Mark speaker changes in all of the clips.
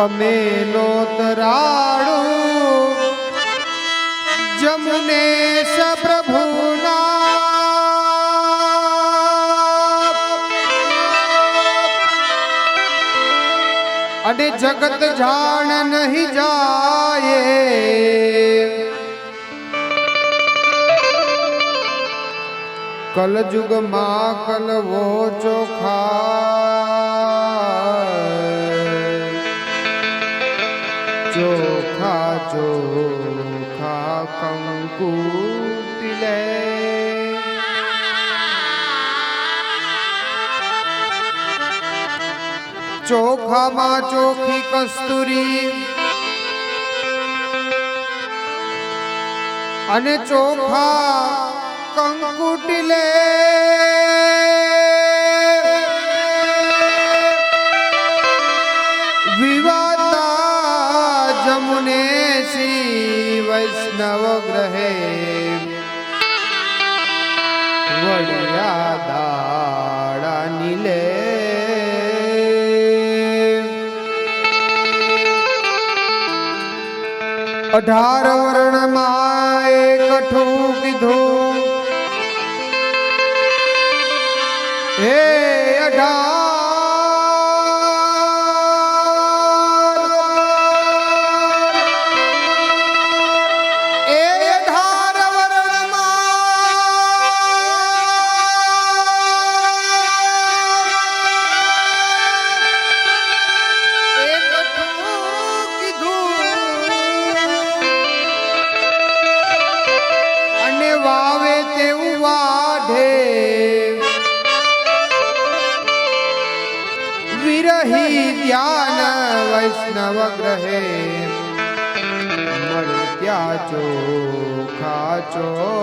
Speaker 1: અમે નો તરાડું જમુને પ્રભુના અને જગત જાણ નહીં જાય. કલયુગમાં કલવો ચોખા. ચોખા ચોખા કંકુતિલે ચોખામાં ચોખી કસ્તુરી અને ચોખા કંકુટી લે અઢાર વર્ણમાં চোখা চোখ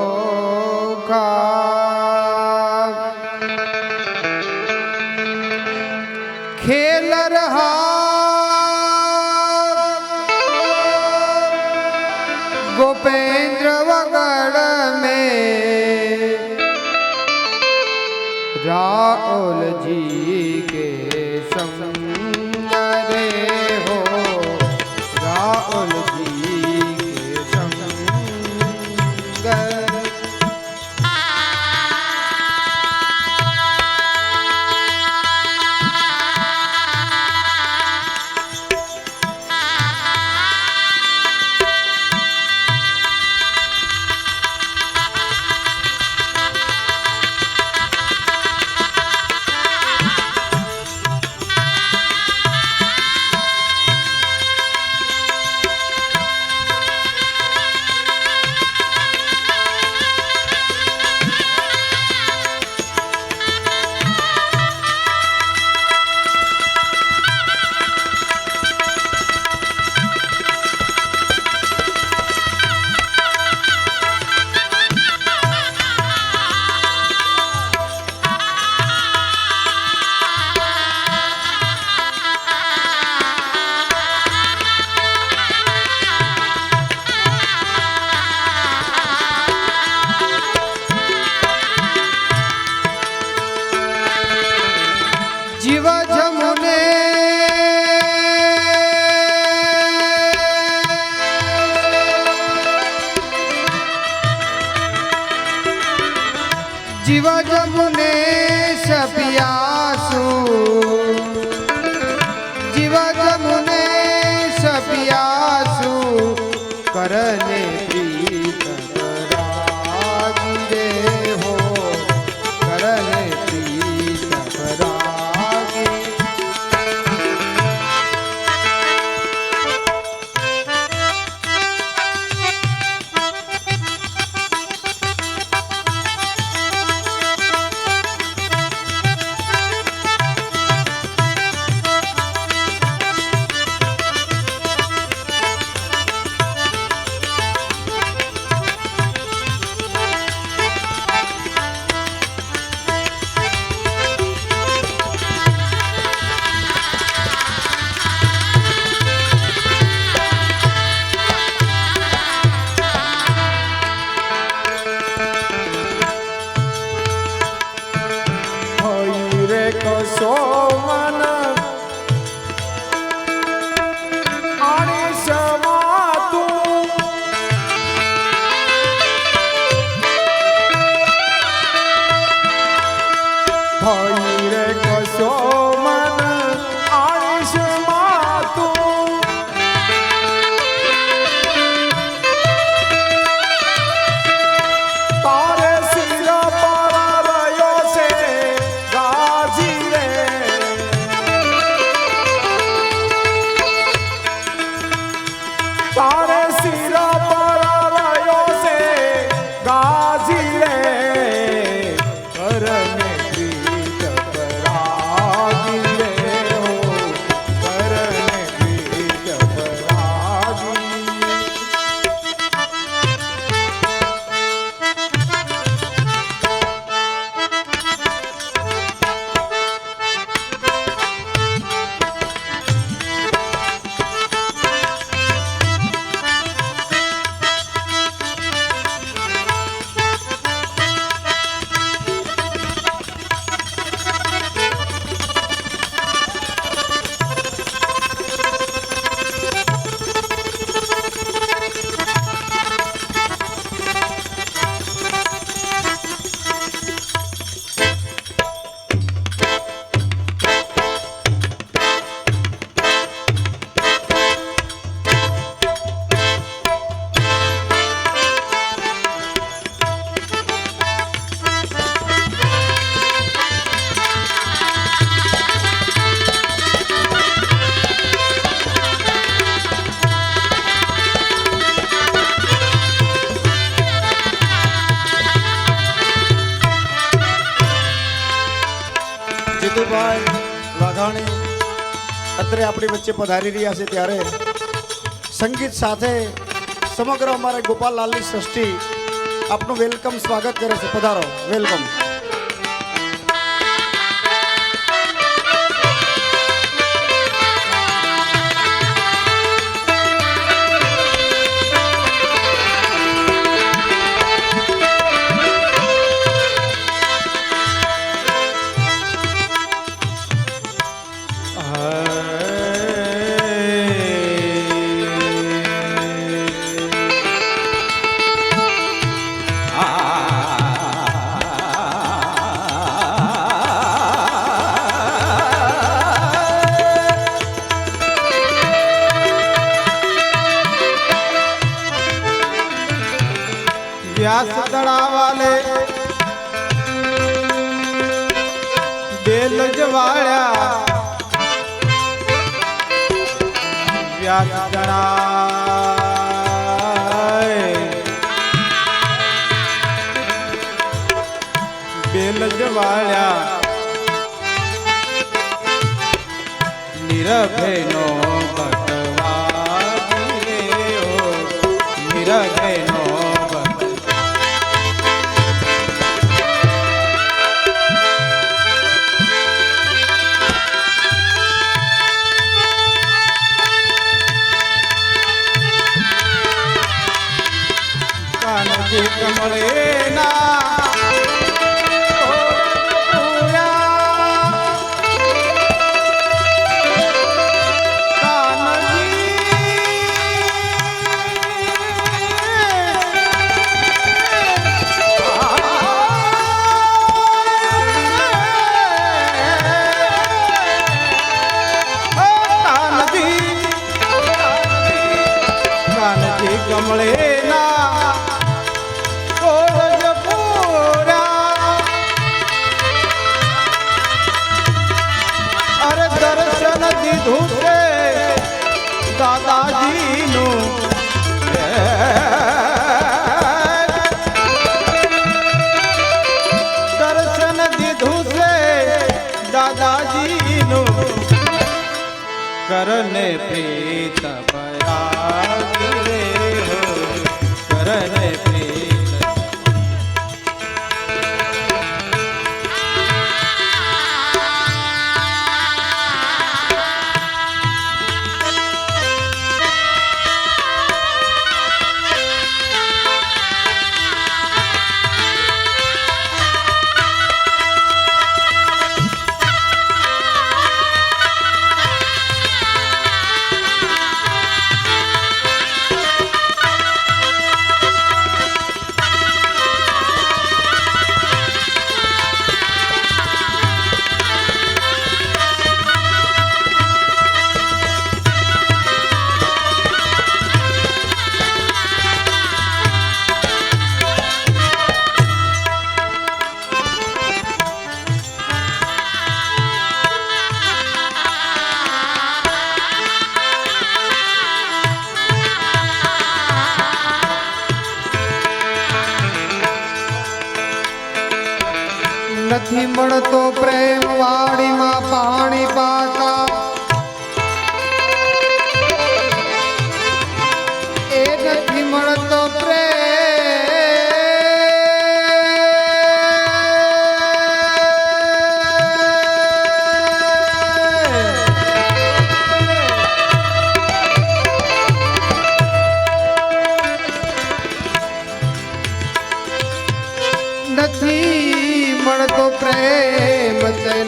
Speaker 1: મરને જીતુભાઈ
Speaker 2: વાઘાણી અત્યારે આપણી વચ્ચે પધારી રહ્યા છે ત્યારે સંગીત સાથે સમગ્ર અમારે ગોપાલ લાલની સૃષ્ટિ આપનું વેલકમ સ્વાગત કરે છે. પધારો. વેલકમ.
Speaker 3: વ્યાસ તળાય બેલ જવાળ્યા નિરભયનો ભગવા કમળે કરને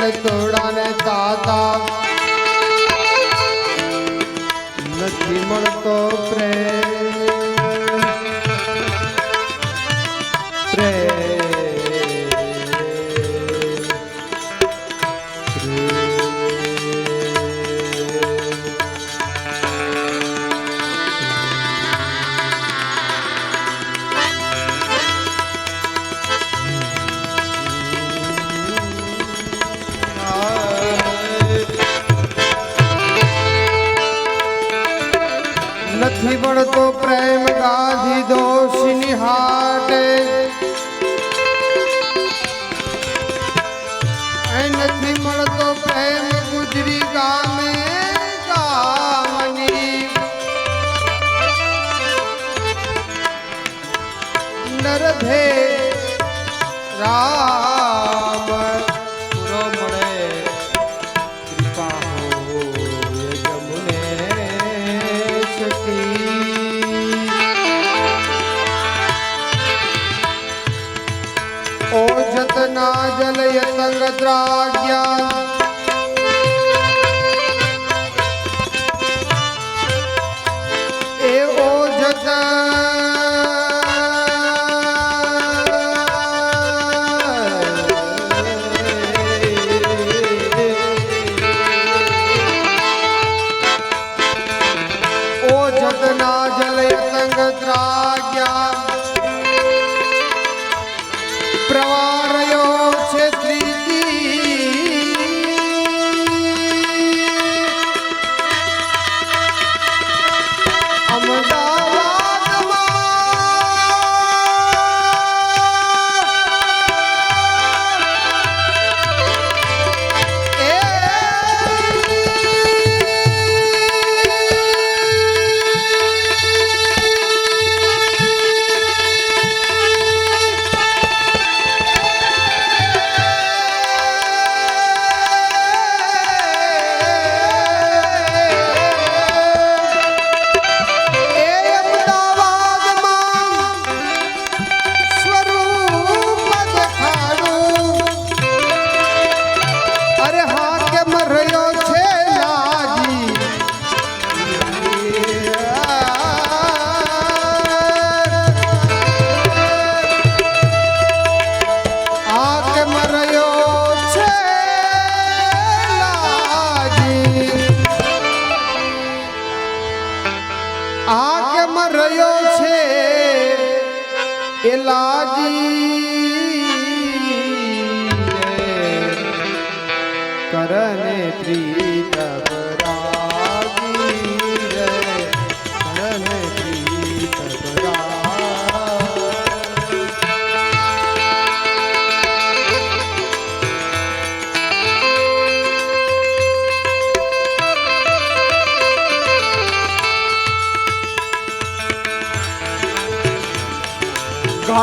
Speaker 3: તેન તોડાને દાદા નથી મળતો પ્રેમ. પ્રેમ.
Speaker 4: রাধে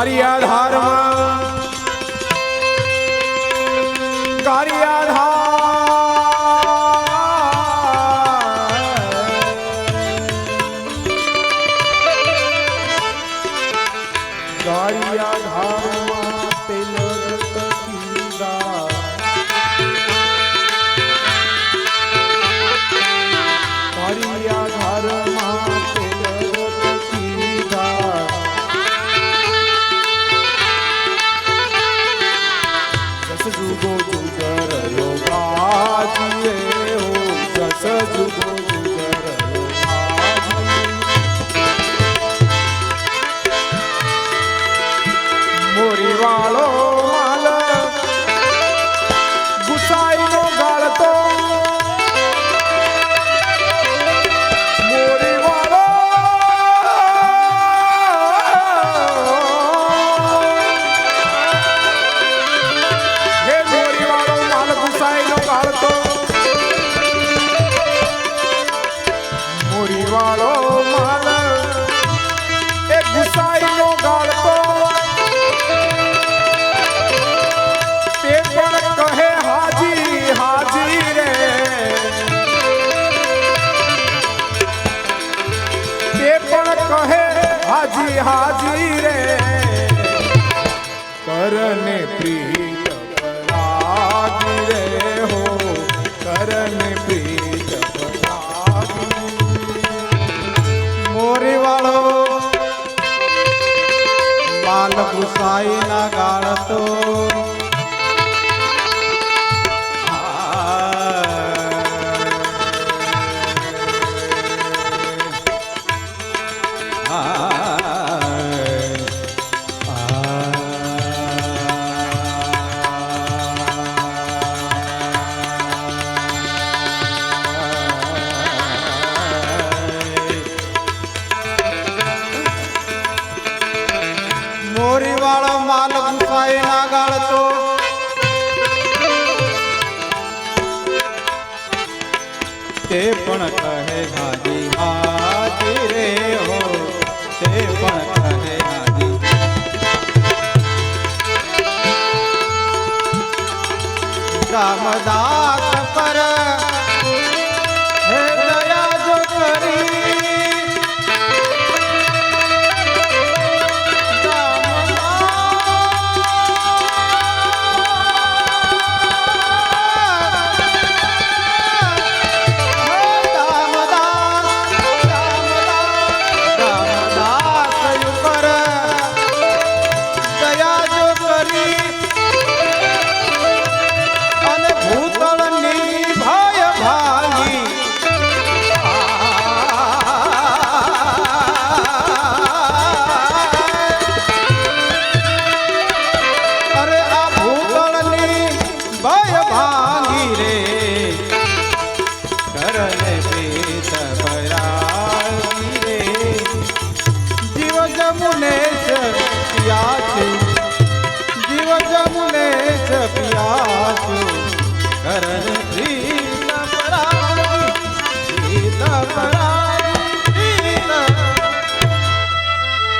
Speaker 4: મારી આધાર તે પણ કહે, હાજી હાજી રે. કરને પ્રીત પરાગી રે હો, કરને પ્રીત પરાગી.
Speaker 3: મોરી વાળો બાલ ગુસાઈ ના ગાળતો દાસ પર